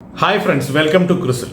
Hi friends welcome to ക്രിസിൽ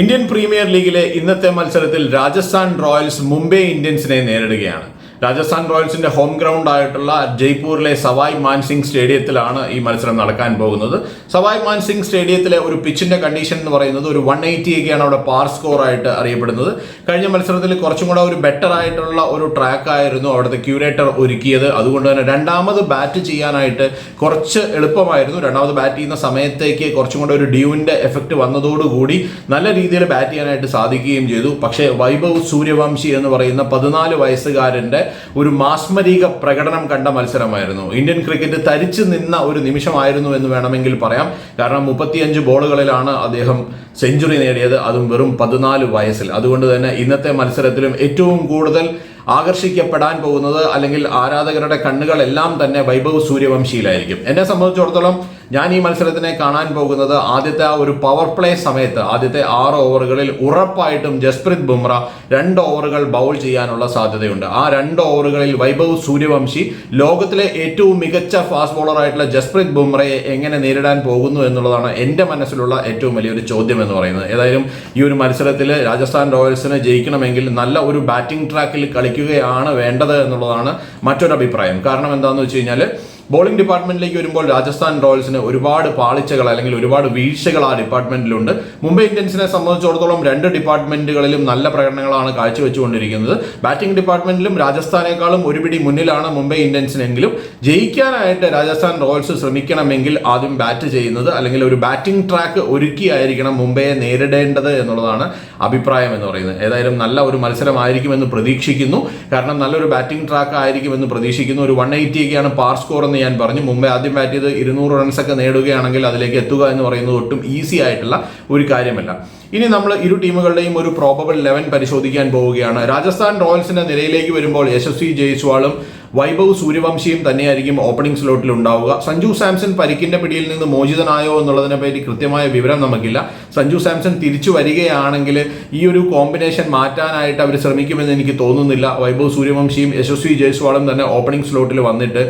Indian premier ലീഗിലെ ഇന്നത്തെ മത്സരത്തിൽ രാജസ്ഥാൻ റോയൽസ് മുംബൈ ഇന്ത്യൻസിനെ നേരിടുകയാണ്. രാജസ്ഥാൻ റോയൽസിന്റെ ഹോം ഗ്രൗണ്ട് ആയിട്ടുള്ള ജയ്പൂരിലെ സവായ് മാൻസിംഗ് സ്റ്റേഡിയത്തിലാണ് ഈ മത്സരം നടക്കാൻ പോകുന്നത്. സവായ് മാൻസിംഗ് സ്റ്റേഡിയത്തിലെ ഒരു പിച്ചിന്റെ കണ്ടീഷൻ എന്ന് പറയുന്നത് ഒരു വൺ എയ്റ്റി ഒക്കെയാണ് അവിടെ പാർ സ്കോർ ആയിട്ട് അറിയപ്പെടുന്നത്. കഴിഞ്ഞ മത്സരത്തിൽ കുറച്ചും കൂടെ ഒരു ബെറ്റർ ആയിട്ടുള്ള ഒരു ട്രാക്ക് ആയിരുന്നു അവിടുത്തെ ക്യൂരേറ്റർ ഒരുക്കിയത്. അതുകൊണ്ട് തന്നെ രണ്ടാമത് ബാറ്റ് ചെയ്യാനായിട്ട് കുറച്ച് എളുപ്പമായിരുന്നു. രണ്ടാമത് ബാറ്റ് ചെയ്യുന്ന സമയത്തേക്ക് കുറച്ചും കൂടെ ഒരു ഡ്യൂവിന്റെ എഫക്റ്റ് വന്നതോടുകൂടി നല്ല രീതിയിൽ ബാറ്റ് ചെയ്യാനായിട്ട് സാധിക്കുകയും ചെയ്തു. പക്ഷേ വൈഭവ് സൂര്യവംശി എന്ന് പറയുന്ന പതിനാല് വയസ്സുകാരന്റെ ഒരു മാസ്മരീക പ്രകടനം കണ്ട മത്സരമായിരുന്നു. ഇന്ത്യൻ ക്രിക്കറ്റ് തരിച്ചു നിന്ന ഒരു നിമിഷമായിരുന്നു എന്ന് വേണമെങ്കിൽ പറയാം. കാരണം മുപ്പത്തിയഞ്ച് ബോളുകളിലാണ് അദ്ദേഹം സെഞ്ചുറി നേടിയത്. അതും വെറും പതിനാല് വയസ്സിൽ. അതുകൊണ്ട് തന്നെ ഇന്നത്തെ മത്സരത്തിലും ഏറ്റവും കൂടുതൽ ആകർഷിക്കപ്പെടാൻ പോകുന്നത് അല്ലെങ്കിൽ ആരാധകരുടെ കണ്ണുകളെല്ലാം തന്നെ വൈഭവ് സൂര്യവംശിയിലായിരിക്കും. എന്നെ സംബന്ധിച്ചിടത്തോളം ഞാൻ ഈ മത്സരത്തിനെ കാണാൻ പോകുന്നത് ആദ്യത്തെ ആ ഒരു പവർ പ്ലേ സമയത്ത് ആദ്യത്തെ ആറ് ഓവറുകളിൽ ഉറപ്പായിട്ടും ജസ്പ്രീത് ബുംറ രണ്ട് ഓവറുകൾ ബൗൾ ചെയ്യാനുള്ള സാധ്യതയുണ്ട്. ആ രണ്ട് ഓവറുകളിൽ വൈഭവ് സൂര്യവംശി ലോകത്തിലെ ഏറ്റവും മികച്ച ഫാസ്റ്റ് ബോളർ ആയിട്ടുള്ള ജസ്പ്രീത് ബുംറയെ എങ്ങനെ നേരിടാൻ പോകുന്നു എന്നുള്ളതാണ് എന്റെ മനസ്സിലുള്ള ഏറ്റവും വലിയൊരു ചോദ്യം എന്ന് പറയുന്നത്. ഏതായാലും ഈ ഒരു മത്സരത്തിൽ രാജസ്ഥാൻ റോയൽസിന് ജയിക്കണമെങ്കിൽ നല്ല ഒരു ബാറ്റിംഗ് ട്രാക്കിൽ കളിക്കുകയാണ് വേണ്ടത് എന്നുള്ളതാണ് മറ്റൊരു അഭിപ്രായം കാരണം എന്താണെന്ന് വെച്ച് കഴിഞ്ഞാൽ ബോളിംഗ് ഡിപ്പാർട്ട്മെന്റിലേക്ക് വരുമ്പോൾ രാജസ്ഥാൻ റോയൽസിന് ഒരുപാട് പാളിച്ചകൾ അല്ലെങ്കിൽ ഒരുപാട് വീഴ്ചകൾ ആ ഡിപ്പാർട്ട്മെന്റിലുണ്ട് മുംബൈ ഇന്ത്യൻസിനെ സംബന്ധിച്ചിടത്തോളം രണ്ട് ഡിപ്പാർട്ട്മെന്റുകളിലും നല്ല പ്രകടനങ്ങളാണ് കാഴ്ചവെച്ചുകൊണ്ടിരിക്കുന്നത്. ബാറ്റിംഗ് ഡിപ്പാർട്ട്മെന്റിലും രാജസ്ഥാനേക്കാളും ഒരുപിടി മുന്നിലാണ് മുംബൈ ഇന്ത്യൻസിനെങ്കിലും. ജയിക്കാനായിട്ട് രാജസ്ഥാൻ റോയൽസ് ശ്രമിക്കണമെങ്കിൽ ആദ്യം ബാറ്റ് ചെയ്യുന്നത് അല്ലെങ്കിൽ ഒരു ബാറ്റിംഗ് ട്രാക്ക് ഒരുക്കിയായിരിക്കണം മുംബൈയെ നേരിടേണ്ടത് എന്നുള്ളതാണ് അഭിപ്രായം എന്ന് പറയുന്നത്. ഏതായാലും നല്ല ഒരു മത്സരമായിരിക്കുമെന്ന് പ്രതീക്ഷിക്കുന്നു. കാരണം നല്ലൊരു ബാറ്റിംഗ് ട്രാക്ക് ആയിരിക്കുമെന്ന് പ്രതീക്ഷിക്കുന്നു. ഒരു വൺ എയ്റ്റി ഒക്കെയാണ് പാർ സ്കോർ എന്ന് ഞാൻ പറഞ്ഞു. മുംബൈ ആദ്യം ബാറ്റ് ചെയ്ത് ഇരുന്നൂറ് റൺസൊക്കെ നേടുകയാണെങ്കിൽ അതിലേക്ക് എത്തുക എന്ന് പറയുന്നത് ഒട്ടും ഈസി ആയിട്ടുള്ള ഒരു കാര്യമല്ല. ഇനി നമ്മൾ ഇരു ടീമുകളുടെയും ഒരു പ്രോബബിൾ ലെവൻ പരിശോധിക്കാൻ പോവുകയാണ്. രാജസ്ഥാൻ റോയൽസിന്റെ നിരയിലേക്ക് വരുമ്പോൾ യശസ്വി ജയ്സ്വാളും വൈഭവ് സൂര്യവംശിയും തന്നെയായിരിക്കും ഓപ്പണിംഗ് സ്ലോട്ടിൽ ഉണ്ടാവുക. സഞ്ജു സാംസൺ പരിക്കിന്റെ പിടിയിൽ നിന്ന് മോചിതനായോ എന്നുള്ളതിനെ പറ്റി കൃത്യമായ വിവരം നമുക്കില്ല. സഞ്ജു സാംസൺ തിരിച്ചു വരികയാണെങ്കിൽ ഈ ഒരു കോമ്പിനേഷൻ മാറ്റാനായിട്ട് അവർ ശ്രമിക്കുമെന്ന് എനിക്ക് തോന്നുന്നില്ല. വൈഭവ് സൂര്യവംശിയും യശസ്വി ജയ്സ്വാളും തന്നെ ഓപ്പണിംഗ് സ്ലോട്ടിൽ വന്നിട്ട്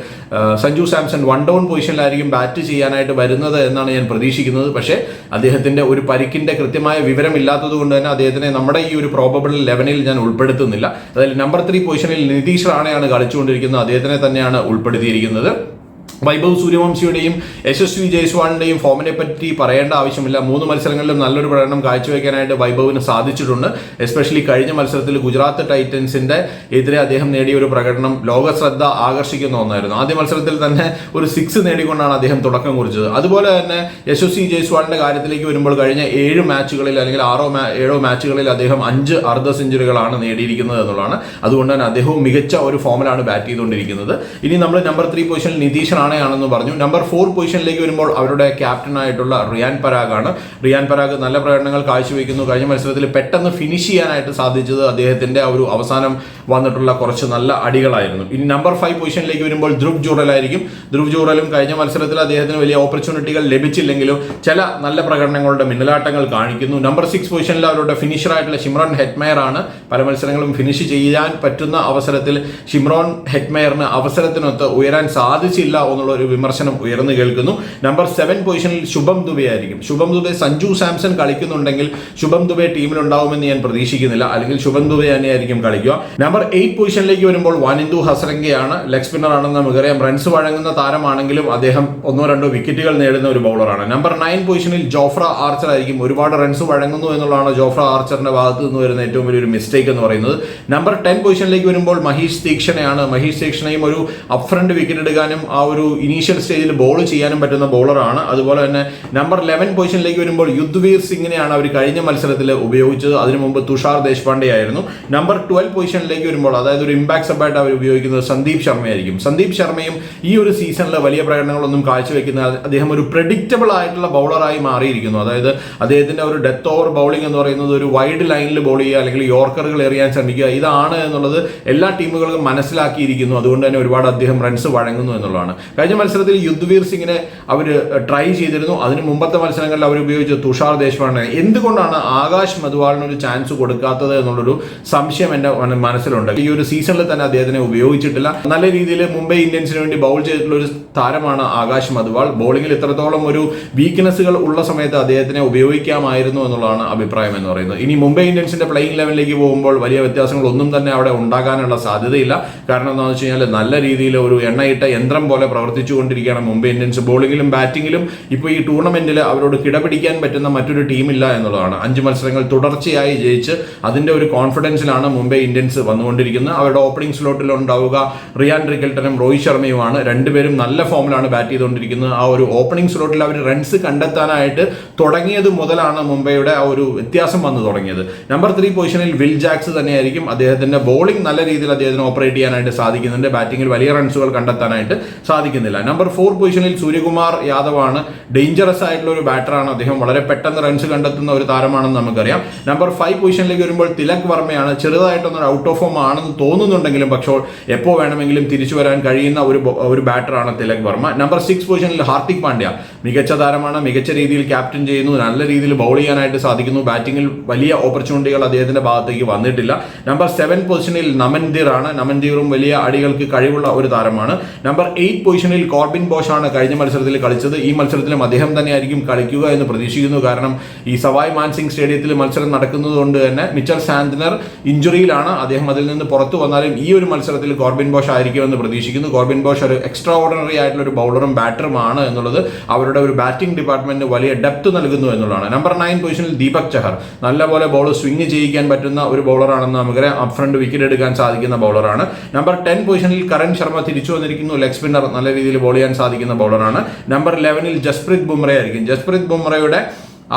സഞ്ജു സാംസൺ വൺ ഡൗൺ പൊസിഷനിലായിരിക്കും ബാറ്റ് ചെയ്യാനായിട്ട് വരുന്നത് എന്നാണ് ഞാൻ പ്രതീക്ഷിക്കുന്നത്. പക്ഷേ അദ്ദേഹത്തിന്റെ ഒരു പരിക്കിന്റെ കൃത്യമായ വിവരം ഇല്ലാത്തത് കൊണ്ട് തന്നെ അദ്ദേഹത്തിനെ നമ്മുടെ ഈ ഒരു പ്രോബബിൾ ലെവനിൽ ഞാൻ ഉൾപ്പെടുത്തുന്നില്ല. അതായത് നമ്പർ ത്രീ പൊസിഷനിൽ നിതീഷ് റാണയാണ് കളിച്ചുകൊണ്ടിരിക്കുന്നത്. അദ്ദേഹത്തിനെ തന്നെയാണ് ഉൾപ്പെടുത്തിയിരിക്കുന്നത്. വൈഭവ് സൂര്യവംശിയുടെയും യശസ്വി ജയ്സ്വാളിന്റെയും ഫോമിനെ പറ്റി പറയേണ്ട ആവശ്യമില്ല. മൂന്ന് മത്സരങ്ങളിലും നല്ലൊരു പ്രകടനം കാഴ്ചവെക്കാനായിട്ട് വൈഭവിന് സാധിച്ചിട്ടുണ്ട്. എസ്പെഷ്യലി കഴിഞ്ഞ മത്സരത്തിൽ ഗുജറാത്ത് ടൈറ്റൻസിന്റെ എതിരെ അദ്ദേഹം നേടിയ ഒരു പ്രകടനം ലോക ശ്രദ്ധ ആകർഷിക്കുന്ന ഒന്നായിരുന്നു. ആദ്യ മത്സരത്തിൽ തന്നെ ഒരു സിക്സ് നേടിക്കൊണ്ടാണ് അദ്ദേഹം തുടക്കം കുറിച്ചത്. അതുപോലെ തന്നെ യശസ്വി ജയ്സ്വാളിന്റെ കാര്യത്തിലേക്ക് വരുമ്പോൾ കഴിഞ്ഞ ഏഴ് മാച്ചുകളിൽ അല്ലെങ്കിൽ ആറോ ഏഴോ മാച്ചുകളിൽ അദ്ദേഹം അഞ്ച് അർദ്ധ സെഞ്ചുറികളാണ് നേടിയിരിക്കുന്നത് എന്നുള്ളതാണ്. അതുകൊണ്ട് തന്നെ അദ്ദേഹവും മികച്ച ഒരു ഫോമിലാണ് ബാറ്റ് ചെയ്തുകൊണ്ടിരിക്കുന്നത്. ഇനി നമ്മൾ നമ്പർ ത്രീ പൊസിഷനിൽ നിതീഷ് റാണയാണെന്ന് പറഞ്ഞു. നമ്പർ ഫോർ പൊസിഷനിലേക്ക് വരുമ്പോൾ അവരുടെ ക്യാപ്റ്റനായിട്ടുള്ള റിയാൻ പരാഗാണ്. റിയാൻ പരാഗ് നല്ല പ്രകടനങ്ങൾ കാഴ്ചവെക്കുന്നു. കഴിഞ്ഞ മത്സരത്തിൽ പെട്ടെന്ന് ഫിനിഷ് ചെയ്യാനായിട്ട് സാധിച്ചത് അദ്ദേഹത്തിന്റെ ഒരു അവസാനം വന്നിട്ടുള്ള കുറച്ച് നല്ല അടികളായിരുന്നു. ഇനി നമ്പർ ഫൈവ് പൊസിഷനിലേക്ക് വരുമ്പോൾ ധ്രുവ് ജൂറലായിരിക്കും ധ്രുവ് ജൂറലും കഴിഞ്ഞ മത്സരത്തിൽ അദ്ദേഹത്തിന് വലിയ ഓപ്പർച്യൂണിറ്റികൾ ലഭിച്ചില്ലെങ്കിലും ചില നല്ല പ്രകടനങ്ങളുടെ മിന്നലാട്ടങ്ങൾ കാണിക്കുന്നു. നമ്പർ സിക്സ് പൊസിഷനിൽ അവരുടെ ഫിനിഷറായിട്ടുള്ള ഷിമ്രോൺ ഹെറ്റ്മയർ ആണ്. പല മത്സരങ്ങളും ഫിനിഷ് ചെയ്യാൻ പറ്റുന്ന അവസരത്തിൽ ഷിമ്രോൺ ഹെറ്റ്മയറിന് അവസരത്തിനൊത്ത് ഉയരാൻ സാധിച്ചില്ല എന്നുള്ള ഒരു വിമർശനം ഉയർന്നു കേൾക്കുന്നു. നമ്പർ സെവൻ പൊസിഷനിൽ ശുഭം ദുബെ ആയിരിക്കും ശുഭം ദുബെ സഞ്ജു സാംസൺ കളിക്കുന്നുണ്ടെങ്കിൽ ശുഭം ദുബെ ടീമിലുണ്ടാവുമെന്ന് ഞാൻ പ്രതീക്ഷിക്കുന്നില്ല. അല്ലെങ്കിൽ ശുഭം ദുബെ തന്നെയായിരിക്കും കളിക്കുക. നമ്പർ എയ്റ്റ് പൊസിഷനിലേക്ക് വരുമ്പോൾ വാനിന്ദു ഹസരംഗയാണ് ലെഗ് സ്പിന്നർ ആണെന്ന് നമുക്കറിയാം. റൺസ് വഴങ്ങുന്ന താരമാണെങ്കിലും അദ്ദേഹം ഒന്നോ രണ്ടോ വിക്കറ്റുകൾ നേടുന്ന ഒരു ബൗളറാണ് നമ്പർ നയൻ പൊസിഷനിൽ ജോഫ്ര ആർച്ചർ ആയിരിക്കും. ഒരുപാട് റൺസ് വഴങ്ങുന്നു എന്നുള്ളതാണ് ജോഫ്ര ആർച്ചറിന്റെ ഭാഗത്ത് നിന്ന് വരുന്ന ഏറ്റവും വലിയൊരു മിസ്റ്റേക്ക് എന്ന് പറയുന്നത്. നമ്പർ ടെൻ പൊസിഷനിലേക്ക് വരുമ്പോൾ മഹീഷ് തീക്ഷണയാണ് മഹീഷ് തീക്ഷണയും ഒരു അപ്ഫ്രണ്ട് വിക്കറ്റ് എടുക്കാനും ആ ഒരു ഇനീഷ്യൽ സ്റ്റേജിൽ ബോൾ ചെയ്യാനും പറ്റുന്ന ബോളറാണ് അതുപോലെ തന്നെ നമ്പർ ലെവൻ പൊസിഷനിലേക്ക് വരുമ്പോൾ യുദ്ധവീർ സിംഗിനെയാണ് അവർ കഴിഞ്ഞ മത്സരത്തിൽ ഉപയോഗിച്ചത്. അതിനു മുമ്പ് തുഷാർ ദേശ്പാണ്ഡെ ആയിരുന്നു. നമ്പർ ട്വൽവ് പൊസിഷനിലേക്ക് വരുമ്പോൾ അതായത് ഒരു ഇമ്പാക്ട് സബായിട്ട് അവർ ഉപയോഗിക്കുന്നത് സന്ദീപ് ശർമ്മയായിരിക്കും. സന്ദീപ് ശർമ്മയും ഈ ഒരു സീസണിലെ വലിയ പ്രകടനങ്ങളൊന്നും കാഴ്ചവെക്കുന്ന അദ്ദേഹം ഒരു പ്രഡിക്റ്റബിൾ ആയിട്ടുള്ള ബൗളറായി മാറിയിരിക്കുന്നു. അതായത് അദ്ദേഹത്തിന്റെ ഒരു ഡെത്ത് ഓവർ ബൗളിംഗ് എന്ന് പറയുന്നത് ഒരു വൈഡ് ലൈനിൽ ബോൾ ചെയ്യുക അല്ലെങ്കിൽ യോർക്കറുകൾ എറിയാൻ ശ്രമിക്കുക ഇതാണ് എന്നുള്ളത് എല്ലാ ടീമുകളും മനസ്സിലാക്കിയിരിക്കുന്നു. അതുകൊണ്ട് തന്നെ ഒരുപാട് അദ്ദേഹം റൺസ് വഴങ്ങുന്നു എന്നുള്ളതാണ്. കഴിഞ്ഞ മത്സരത്തിൽ യുദ്ധവീർ സിംഗിനെ അവർ ട്രൈ ചെയ്തിരുന്നു. അതിന് മുമ്പത്തെ മത്സരങ്ങളിൽ അവർ ഉപയോഗിച്ച തുഷാർ ദേശ്പാണ്ഡെ. എന്തുകൊണ്ടാണ് ആകാശ് മധുവാളിന് ഒരു ചാൻസ് കൊടുക്കാത്തത് എന്നുള്ളൊരു സംശയം എന്റെ മനസ്സിലുണ്ട്. ഈ ഒരു സീസണിൽ തന്നെ അദ്ദേഹത്തിനെ ഉപയോഗിച്ചിട്ടില്ല. നല്ല രീതിയിൽ മുംബൈ ഇന്ത്യൻസിന് വേണ്ടി ബൗൾ ചെയ്തിട്ടുള്ള ഒരു താരമാണ് ആകാശ് മധുവാൾ. ബോളിംഗിൽ ഇത്രത്തോളം ഒരു വീക്ക്നെസ്സുകൾ ഉള്ള സമയത്ത് അദ്ദേഹത്തിനെ ഉപയോഗിക്കാമായിരുന്നു എന്നുള്ളതാണ് അഭിപ്രായം എന്ന് പറയുന്നത്. ഇനി മുംബൈ ഇന്ത്യൻസിന്റെ പ്ലേയിങ് ലെവലിലേക്ക് പോകുമ്പോൾ വലിയ വ്യത്യാസങ്ങൾ ഒന്നും തന്നെ അവിടെ ഉണ്ടാകാനുള്ള സാധ്യതയില്ല. കാരണം എന്താണെന്ന് വെച്ച് കഴിഞ്ഞാൽ നല്ല രീതിയിൽ ഒരു എണ്ണയിട്ട യന്ത്രം പോലെ പ്രവർത്തിച്ചുകൊണ്ടിരിക്കുകയാണ്. മുംബൈ ഇന്ത്യൻസ് ബോളിങ്ങിലും ബാറ്റിങ്ങിലും ഇപ്പോൾ ഈ ടൂർണമെന്റിൽ അവരോട് കിടപിടിക്കാൻ പറ്റുന്ന മറ്റൊരു ടീമില്ല എന്നുള്ളതാണ്. അഞ്ച് മത്സരങ്ങൾ തുടർച്ചയായി ജയിച്ച് അതിന്റെ ഒരു കോൺഫിഡൻസിലാണ് മുംബൈ ഇന്ത്യൻസ് വന്നുകൊണ്ടിരിക്കുന്നത്. അവരുടെ ഓപ്പണിംഗ് സ്ലോട്ടിൽ ഉണ്ടാവുക റിയാൻ റിക്കൽട്ടനും രോഹിത് ശർമ്മയുമാണ്. രണ്ടുപേരും നല്ല ഫോമിലാണ് ബാറ്റ് ചെയ്തുകൊണ്ടിരിക്കുന്നത്. ആ ഒരു ഓപ്പണിംഗ് സ്ലോട്ടിൽ അവർ റൺസ് കണ്ടെത്താനായിട്ട് തുടങ്ങിയത് മുതലാണ് മുംബൈയുടെ ആ ഒരു വ്യത്യാസം വന്നു തുടങ്ങിയത്. നമ്പർ ത്രീ പൊസിഷനിൽ വിൽ ജാക്സ് തന്നെയായിരിക്കും. അദ്ദേഹത്തിന്റെ ബോളിംഗ് നല്ല രീതിയിൽ അദ്ദേഹത്തിന് ഓപ്പറേറ്റ് ചെയ്യാനായിട്ട് സാധിക്കുന്നുണ്ട്. ബാറ്റിംഗിൽ വലിയ റൺസുകൾ കണ്ടെത്താനായിട്ട് സാധിക്കുന്നില്ല. നമ്പർ ഫോർ പൊസിഷനിൽ സൂര്യകുമാർ യാദവ് ആണ്. ഡേഞ്ചറസ് ആയിട്ടുള്ള ഒരു ബാറ്ററാണ് അദ്ദേഹം വളരെ പെട്ടെന്ന് റൺസ് കണ്ടെത്തുന്ന ഒരു താരമാണെന്ന് നമുക്കറിയാം. നമ്പർ ഫൈവ് പൊസിഷനിലേക്ക് വരുമ്പോൾ തിലക് വർമ്മയാണ്. ചെറുതായിട്ടൊന്നും ഔട്ട് ഓഫ് ഫോം ആണെന്ന് തോന്നുന്നുണ്ടെങ്കിലും പക്ഷേ എപ്പോൾ വേണമെങ്കിലും തിരിച്ചു വരാൻ കഴിയുന്ന ഒരു ഒരു ബാറ്ററാണ് തിലക് വർമ്മ. നമ്പർ സിക്സ് പൊസിഷനിൽ ഹാർദിക് പാണ്ഡ്യ മികച്ച താരമാണ്. മികച്ച രീതിയിൽ ക്യാപ്റ്റൻ ചെയ്യുന്നു നല്ല രീതിയിൽ ബൗൾ ചെയ്യാനായിട്ട് സാധിക്കുന്നു. ബാറ്റിംഗിൽ വലിയ ഓപ്പർച്യൂണിറ്റികൾ അദ്ദേഹത്തിന്റെ ഭാഗത്തേക്ക് വന്നിട്ടില്ല. നമ്പർ സെവൻ പൊസിഷനിൽ നമൻദീർ ആണ്. നമൻദീറും വലിയ അടികൾക്ക് കഴിവുള്ള ഒരു താരമാണ്. നമ്പർ എയ്റ്റ് പൊസിഷനിൽ കോർബിൻ ബോഷ് ആണ് കഴിഞ്ഞ മത്സരത്തിൽ കളിച്ചത്. ഈ മത്സരത്തിലും അദ്ദേഹം തന്നെയായിരിക്കും കളിക്കുക എന്ന് പ്രതീക്ഷിക്കുന്നു. കാരണം ഈ സവായ് മാൻസിംഗ് സ്റ്റേഡിയത്തിൽ മത്സരം നടക്കുന്നത് കൊണ്ട് തന്നെ മിച്ചൽ സാന്ത്നർ ഇഞ്ചുറിയിലാണ്. അദ്ദേഹം അതിൽ നിന്ന് പുറത്തു വന്നാലും ഈ ഒരു മത്സരത്തിൽ കോർബിൻ ബോഷ് ആയിരിക്കും എന്ന് പ്രതീക്ഷിക്കുന്നു. കോർബിൻ ബോഷ് ഒരു എക്സ്ട്രാ ഓർഡിനറി ആയിട്ടുള്ള ഒരു ബൗളറും ബാറ്ററുമാണ് എന്നുള്ളത് അവരുടെ ഒരു ബാറ്റിംഗ് ഡിപ്പാർട്ട്മെന്റ് വലിയ ഡെപ്ത് നൽകുന്നു എന്നുള്ളതാണ്. നമ്പർ നയൻ പൊസിഷനിൽ ദീപക് ചഹർ. നല്ലപോലെ ബോൾ സ്വിംഗ് ചെയ്യിക്കാൻ പറ്റുന്ന ഒരു ബൗളറാണെന്ന് നമുക്കറിയാം അപ് ഫ്രണ്ട് വിക്കറ്റ് എടുക്കാൻ സാധിക്കുന്ന ബൗളറാണ് നമ്പർ ടെൻ പൊസിഷനിൽ കരൺ ശർമ്മ തിരിച്ചു വന്നിരിക്കുന്നു. ലെഗ് സ്പിന്നർ നല്ല രീതിയിൽ ബോൾ ചെയ്യാൻ സാധിക്കുന്ന ബൗളറാണ് നമ്പർ ലെവനിൽ ജസ്പ്രീത് ബുംറ ആയിരിക്കും ജസ്പ്രീത് ബുംറയുടെ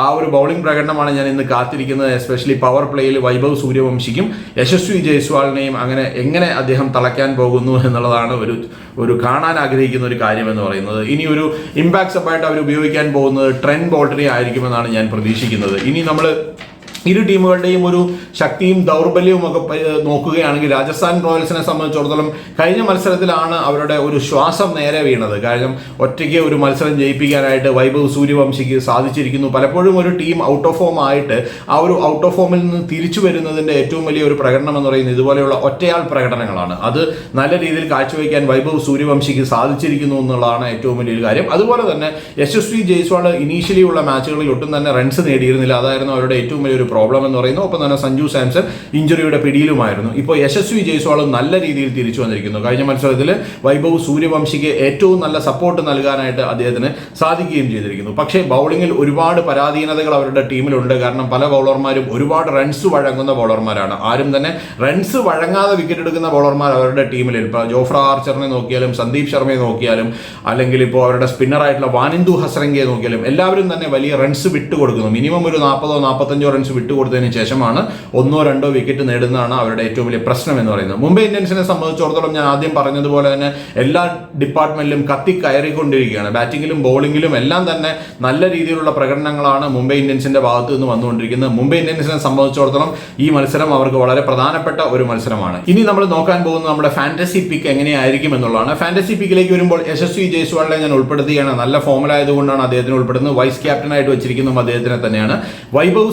ആ ഒരു ബൗളിംഗ് പ്രകടനമാണ് ഞാൻ ഇന്ന് കാത്തിരിക്കുന്നത്. എസ്പെഷ്യലി പവർ പ്ലേയിൽ വൈഭവ് സൂര്യവംശിക്കും യശസ്വി ജയ്സ്വാളിനെയും അങ്ങനെ എങ്ങനെ അദ്ദേഹം തളയ്ക്കാൻ പോകുന്നു എന്നുള്ളതാണ് ഒരു ഒരു കാണാൻ ആഗ്രഹിക്കുന്ന ഒരു കാര്യം എന്ന് പറയുന്നത്. ഇനി ഒരു ഇമ്പാക്ട് സപ്പായിട്ട് അവർ ഉപയോഗിക്കാൻ പോകുന്നത് ട്രെൻഡ് ബോൾട്ടറി ആയിരിക്കുമെന്നാണ് ഞാൻ പ്രതീക്ഷിക്കുന്നത്. ഇനി നമ്മൾ ഇരു ടീമുകളുടെയും ഒരു ശക്തിയും ദൗർബല്യവും ഒക്കെ നോക്കുകയാണെങ്കിൽ രാജസ്ഥാൻ റോയൽസിനെ സംബന്ധിച്ചിടത്തോളം കഴിഞ്ഞ മത്സരത്തിലാണ് അവരുടെ ഒരു ശ്വാസം നേരെ വീണത്. കാരണം ഒറ്റയ്ക്ക് ഒരു മത്സരം ജയിപ്പിക്കാനായിട്ട് വൈഭവ് സൂര്യവംശിക്ക് സാധിച്ചിരിക്കുന്നു. പലപ്പോഴും ഒരു ടീം ഔട്ട് ഓഫ് ഫോം ആയിട്ട് ആ ഒരു ഔട്ട് ഓഫ് ഫോമിൽ നിന്ന് തിരിച്ചു വരുന്നതിന്റെ ഏറ്റവും വലിയ ഒരു പ്രകടനം എന്ന് പറയുന്നത് ഇതുപോലെയുള്ള ഒറ്റയാൾ പ്രകടനങ്ങളാണ്. അത് നല്ല രീതിയിൽ കാഴ്ചവെക്കാൻ വൈഭവ് സൂര്യവംശിക്ക് സാധിച്ചിരിക്കുന്നു എന്നുള്ളതാണ് ഏറ്റവും വലിയൊരു കാര്യം. അതുപോലെ തന്നെ യശസ്വി ജയ്സ്വാൾ ഇനീഷ്യലി ഉള്ള മാച്ചുകളിൽ ഒട്ടും തന്നെ റൺസ് നേടിയിരുന്നില്ല. അതായിരുന്നു അവരുടെ ഏറ്റവും വലിയൊരു പ്രോബ്ലം എന്ന് പറയുന്നു. ഒപ്പം തന്നെ സഞ്ജു സാംസൺ ഇഞ്ചുറിയുടെ പിടിയിലുമായിരുന്നു. ഇപ്പോൾ യശസ്വി ജയ്സ്വാളും നല്ല രീതിയിൽ തിരിച്ചു വന്നിരിക്കുന്നു. കഴിഞ്ഞ മത്സരത്തിൽ വൈഭവ് സൂര്യവംശിക്ക് ഏറ്റവും നല്ല സപ്പോർട്ട് നൽകാനായിട്ട് അദ്ദേഹത്തിന് സാധിക്കുകയും ചെയ്തിരിക്കുന്നു. പക്ഷേ ബൗളിങ്ങിൽ ഒരുപാട് പരാധീനതകൾ അവരുടെ ടീമിലുണ്ട്. കാരണം പല ബൗളർമാരും ഒരുപാട് റൺസ് വഴങ്ങുന്ന ബൗളർമാരാണ് ആരും തന്നെ റൺസ് വഴങ്ങാതെ വിക്കറ്റ് എടുക്കുന്ന ബൗളർമാർ അവരുടെ ടീമിൽ ഇപ്പോൾ ജോഫ്ര ആർച്ചറിനെ നോക്കിയാലും സന്ദീപ് ശർമ്മയെ നോക്കിയാലും അല്ലെങ്കിൽ ഇപ്പോൾ അവരുടെ സ്പിന്നറായിട്ടുള്ള വാനിന്ദു ഹസ്രംഗയെ നോക്കിയാലും എല്ലാവരും തന്നെ വലിയ റൺസ് വിട്ടുകൊടുക്കുന്നു. മിനിമം ഒരു നാൽപ്പതോ നാൽപ്പത്തഞ്ചോ റൺസ് വിട്ടുകൊടുത്തതിന് ശേഷമാണ് ഒന്നോ രണ്ടോ വിക്കറ്റ് നേടുന്നതാണ് അവരുടെ ഏറ്റവും വലിയ പ്രശ്നം എന്ന് പറയുന്നത്. മുംബൈ ഇന്ത്യൻസിനെ സംബന്ധിച്ചിടത്തോളം ഞാൻ ആദ്യം പറഞ്ഞതുപോലെ തന്നെ എല്ലാ ഡിപ്പാർട്ട്മെന്റിലും കത്തി കയറിക്കൊണ്ടിരിക്കുകയാണ്. ബാറ്റിങ്ങിലും ബോളിങ്ങിലും എല്ലാം തന്നെ നല്ല രീതിയിലുള്ള പ്രകടനങ്ങളാണ് മുംബൈ ഇന്ത്യൻസിന്റെ ഭാഗത്തു നിന്ന് വന്നുകൊണ്ടിരിക്കുന്നത്. മുംബൈ ഇന്ത്യൻസിനെ സംബന്ധിച്ചിടത്തോളം ഈ മത്സരം അവർക്ക് വളരെ പ്രധാനപ്പെട്ട ഒരു മത്സരമാണ്. ഇനി നമ്മൾ നോക്കാൻ പോകുന്നത് നമ്മുടെ ഫാന്റസി പിക്ക് എങ്ങനെയായിരിക്കും എന്നുള്ളതാണ്. ഫാന്റസി പിക്കിലേക്ക് വരുമ്പോൾ യശസ്വി ജയ്സ്വാളിനെ ഞാൻ ഉൾപ്പെടുത്തുകയാണ്. നല്ല ഫോമിലായതുകൊണ്ടാണ് അദ്ദേഹത്തിന് ഉൾപ്പെടുന്നത് വൈസ് ക്യാപ്റ്റനായിട്ട് വെച്ചിരിക്കുന്നതും അദ്ദേഹത്തിനെ തന്നെയാണ്. വൈഭവ്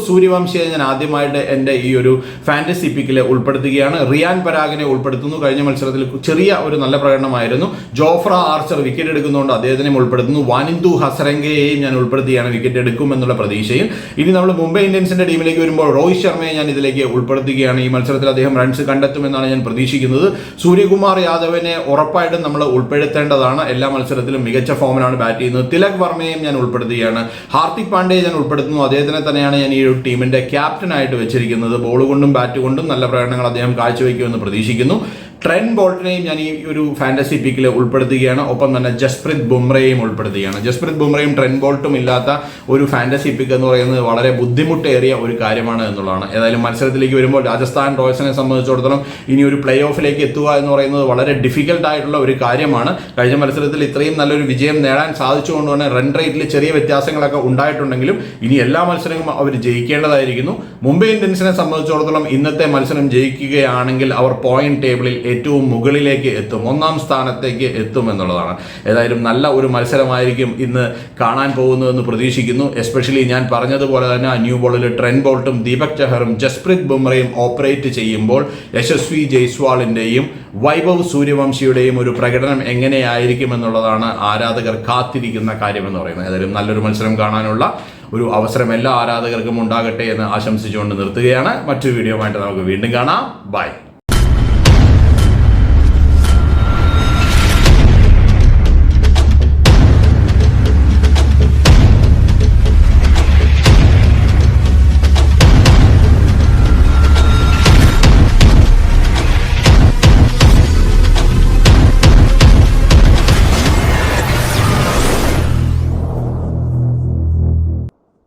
സൂര്യവംശിയെ ഞാൻ ആദ്യമായിട്ട് എന്റെ ഈ ഒരു ഫാന്റസി പിക്കിൽ ഉൾപ്പെടുത്തുകയാണ്. റിയാൻ പരാഗിനെ ഉൾപ്പെടുത്തുന്നു. കഴിഞ്ഞ മത്സരത്തിൽ ചെറിയ ഒരു നല്ല പ്രകടനമായിരുന്നു. ജോഫ്ര ആർച്ചർ വിക്കറ്റ് എടുക്കുന്നതുകൊണ്ട് അദ്ദേഹത്തിനെ ഉൾപ്പെടുത്തുന്നു. വാനിന്ദു ഹസരംഗയെയും ഞാൻ ഉൾപ്പെടുത്തിയാണ് വിക്കറ്റ് എടുക്കും എന്നുള്ള പ്രതീക്ഷയിൽ. ഇനി നമ്മൾ മുംബൈ ഇന്ത്യൻസിന്റെ ടീമിലേക്ക് വരുമ്പോൾ രോഹിത് ശർമ്മയെ ഞാൻ ഇതിലേക്ക് ഉൾപ്പെടുത്തുകയാണ്. ഈ മത്സരത്തിൽ അദ്ദേഹം റൺസ് കണ്ടെത്തുമെന്നാണ് ഞാൻ പ്രതീക്ഷിക്കുന്നത്. സൂര്യകുമാർ യാദവിനെ ഉറപ്പായിട്ടും നമ്മൾ ഉൾപ്പെടുത്തേണ്ടതാണ്. എല്ലാ മത്സരത്തിലും മികച്ച ഫോമിലാണ് ബാറ്റ് ചെയ്യുന്നത്. തിലക് വർമ്മയെയും ഞാൻ ഉൾപ്പെടുത്തുകയാണ്. ഹാർദിക് പാണ്ഡ്യയെ ഞാൻ ഉൾപ്പെടുത്തുന്നു. അദ്ദേഹത്തിനെ തന്നെയാണ് ഞാൻ ഈ ഒരു ടീമിന്റെ ക്യാപ്റ്റനായിട്ട് വെച്ചിരിക്കുന്നത് ബോൾ കൊണ്ടും ബാറ്റ് കൊണ്ടും നല്ല പ്രകടനങ്ങൾ അദ്ദേഹം കാഴ്ചവെക്കുമെന്ന് പ്രതീക്ഷിക്കുന്നു. ട്രെൻ ബോൾട്ടിനെയും ഞാൻ ഈ ഒരു ഫാന്റസി പിക്കിൽ ഉൾപ്പെടുത്തുകയാണ്. ഒപ്പം തന്നെ ജസ്പ്രീത് ബുംറയെയും ഉൾപ്പെടുത്തുകയാണ്. ജസ്പ്രീത് ബുംറയും ട്രെൻ ബോൾട്ടും ഇല്ലാത്ത ഒരു ഫാന്റസി പിക്ക് എന്ന് പറയുന്നത് വളരെ ബുദ്ധിമുട്ടേറിയ ഒരു കാര്യമാണ് എന്നുള്ളതാണ്. ഏതായാലും മത്സരത്തിലേക്ക് വരുമ്പോൾ രാജസ്ഥാൻ റോയൽസിനെ സംബന്ധിച്ചിടത്തോളം ഇനി ഒരു പ്ലേ ഓഫിലേക്ക് എത്തുക എന്ന് പറയുന്നത് വളരെ ഡിഫിക്കൽട്ട് ആയിട്ടുള്ള ഒരു കാര്യമാണ്. കഴിഞ്ഞ മത്സരത്തിൽ ഇത്രയും നല്ലൊരു വിജയം നേടാൻ സാധിച്ചുകൊണ്ട് തന്നെ റൺ റേറ്റിൽ ചെറിയ വ്യത്യാസങ്ങളൊക്കെ ഉണ്ടായിട്ടുണ്ടെങ്കിലും ഇനി എല്ലാ മത്സരങ്ങളും അവർ ജയിക്കേണ്ടതായിരിക്കുന്നു. മുംബൈ ഇന്ത്യൻസിനെ സംബന്ധിച്ചിടത്തോളം ഇന്നത്തെ മത്സരം ജയിക്കുകയാണെങ്കിൽ അവർ പോയിന്റ് ടേബിളിൽ ഏറ്റവും മുകളിലേക്ക് എത്തും ഒന്നാം സ്ഥാനത്തേക്ക് എത്തും എന്നുള്ളതാണ്. ഏതായാലും നല്ല ഒരു മത്സരമായിരിക്കും ഇന്ന് കാണാൻ പോകുന്നതെന്ന് പ്രതീക്ഷിക്കുന്നു. എസ്പെഷ്യലി ഞാൻ പറഞ്ഞതുപോലെ തന്നെ ന്യൂ ബോളിൽ ട്രെൻ ബോൾട്ടും ദീപക് ചഹറും ജസ്പ്രീത് ബുംറയും ഓപ്പറേറ്റ് ചെയ്യുമ്പോൾ യശസ്വി ജയ്സ്വാളിന്റെയും വൈഭവ് സൂര്യവംശിയുടെയും ഒരു പ്രകടനം എങ്ങനെയായിരിക്കും എന്നുള്ളതാണ് ആരാധകർ കാത്തിരിക്കുന്ന കാര്യമെന്ന് പറയുന്നത്. ഏതായാലും നല്ലൊരു മത്സരം കാണാനുള്ള ഒരു അവസരം എല്ലാ ആരാധകർക്കും ഉണ്ടാകട്ടെ എന്ന് ആശംസിച്ചുകൊണ്ട് നിർത്തുകയാണ്. മറ്റൊരു വീഡിയോ ആയിട്ട് നമുക്ക് വീണ്ടും കാണാം. ബൈ